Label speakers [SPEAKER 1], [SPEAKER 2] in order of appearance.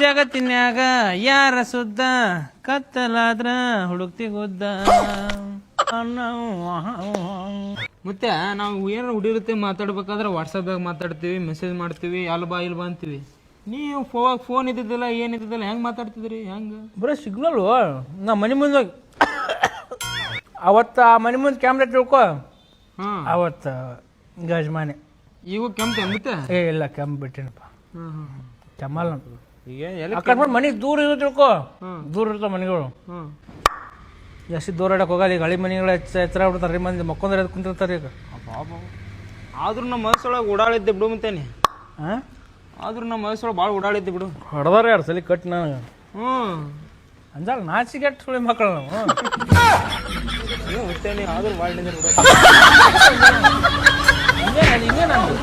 [SPEAKER 1] ಜಗತ್ತಿನ್ಯಾಗ ಯಾರ ಸುದ್ದ? ಕತ್ತಲಾದ್ರ ಹುಡುಕ್ತಿ ಗುದ್ದ
[SPEAKER 2] ಮತ್ತೆ ನಾವು ಏನಾರ ಹುಡುಗಿರುತ್ತೆ ಮಾತಾಡ್ಬೇಕಾದ್ರೆ ವಾಟ್ಸಪ್ದಾಗ ಮಾತಾಡ್ತೀವಿ ಮೆಸೇಜ್ ಮಾಡ್ತೀವಿ ಅಲ್ಲಿ ಬಾ ಇಲ್ಲಿ ಬಾ ಅಂತೀವಿ. ನೀವು ಫೋ ಫೋನ್ ಇದ್ದಿದ್ದಿಲ್ಲ ಏನು ಇದ್ದಿದ್ದಿಲ್ಲ ಹೆಂಗ್ ಮಾತಾಡ್ತಿದ್ರಿ? ಹೆಂಗ?
[SPEAKER 1] ಬರೋ ಸಿಗ್ನಲ್ ನಾ ಮನೆ ಮುಂದೆ ಅವತ್ತು ಆ ಮನೆ ಮುಂದೆ ಕ್ಯಾಮ್ರಾ ತಿಳ್ಕೊ
[SPEAKER 2] ಹಾ.
[SPEAKER 1] ಅವತ್ತು ಗಜಮಾನೆ.
[SPEAKER 2] ಈಗ ಕೆಂಪ ಮತ್ತೆ?
[SPEAKER 1] ಏ ಇಲ್ಲ ಕೆಂಪ್ ಬಿಟ್ಟಿನಪ್ಪ.
[SPEAKER 2] ಹ್ಮ್ ಅಕಸ್ಮಾತ್
[SPEAKER 1] ಕೆಮ್ಮಲ್ಲ
[SPEAKER 2] ಈಗ ಎಲ್ಲಿ
[SPEAKER 1] ಆ ಕಡೆ ಮನೆ ದೂರ ಇರೋ ತಿಳ್ಕೊ. ದೂರ ಇರ್ತಾವ ಮನೆಗಳು. ಜಾಸ್ತಿ ದೂರ ಇಡಕ್ಕೆ ಹೋಗಲ್ಲ ಈಗ ಹಳಿ ಮನೆಗಳು ಎಚ್ಚರ ಬಿಡ್ತಾರೆ ರೀ ಮಂದಿ ಮಕ್ಕೊಂದ್ರೆ ಅದು ಕುಂತಿರ್ತಾರೆ ಈಗ.
[SPEAKER 2] ಆದ್ರೂ ನಮ್ಮ ಮನಸ್ಸೊಳಗೆ ಓಡಾಡಿದ್ದೆ ಬಿಡು ಮತ್ತೇನೆ.
[SPEAKER 1] ಹಾಂ
[SPEAKER 2] ಆದ್ರೂ ನಮ್ಮ ಮನಸ್ಸೊಳಗೆ ಭಾಳ ಓಡಾಡಿದ್ದೆ ಬಿಡು.
[SPEAKER 1] ಹೊಡೆದಾರ ಎರಡು ಸಲ ಕಟ್ ನಾನು.
[SPEAKER 2] ಹ್ಮ್.
[SPEAKER 1] ನಾಚಿ ಕೆಟ್ಟ ಸುಳಿ ಮಕ್ಕಳು ನಾವು.
[SPEAKER 2] ಮತ್ತೇನೆ ಆದ್ರೂ ಭಾಳ ಡೇಂಜರ್ ಬಿಡು.
[SPEAKER 1] ಹಿಂಗೆ. ನಾನು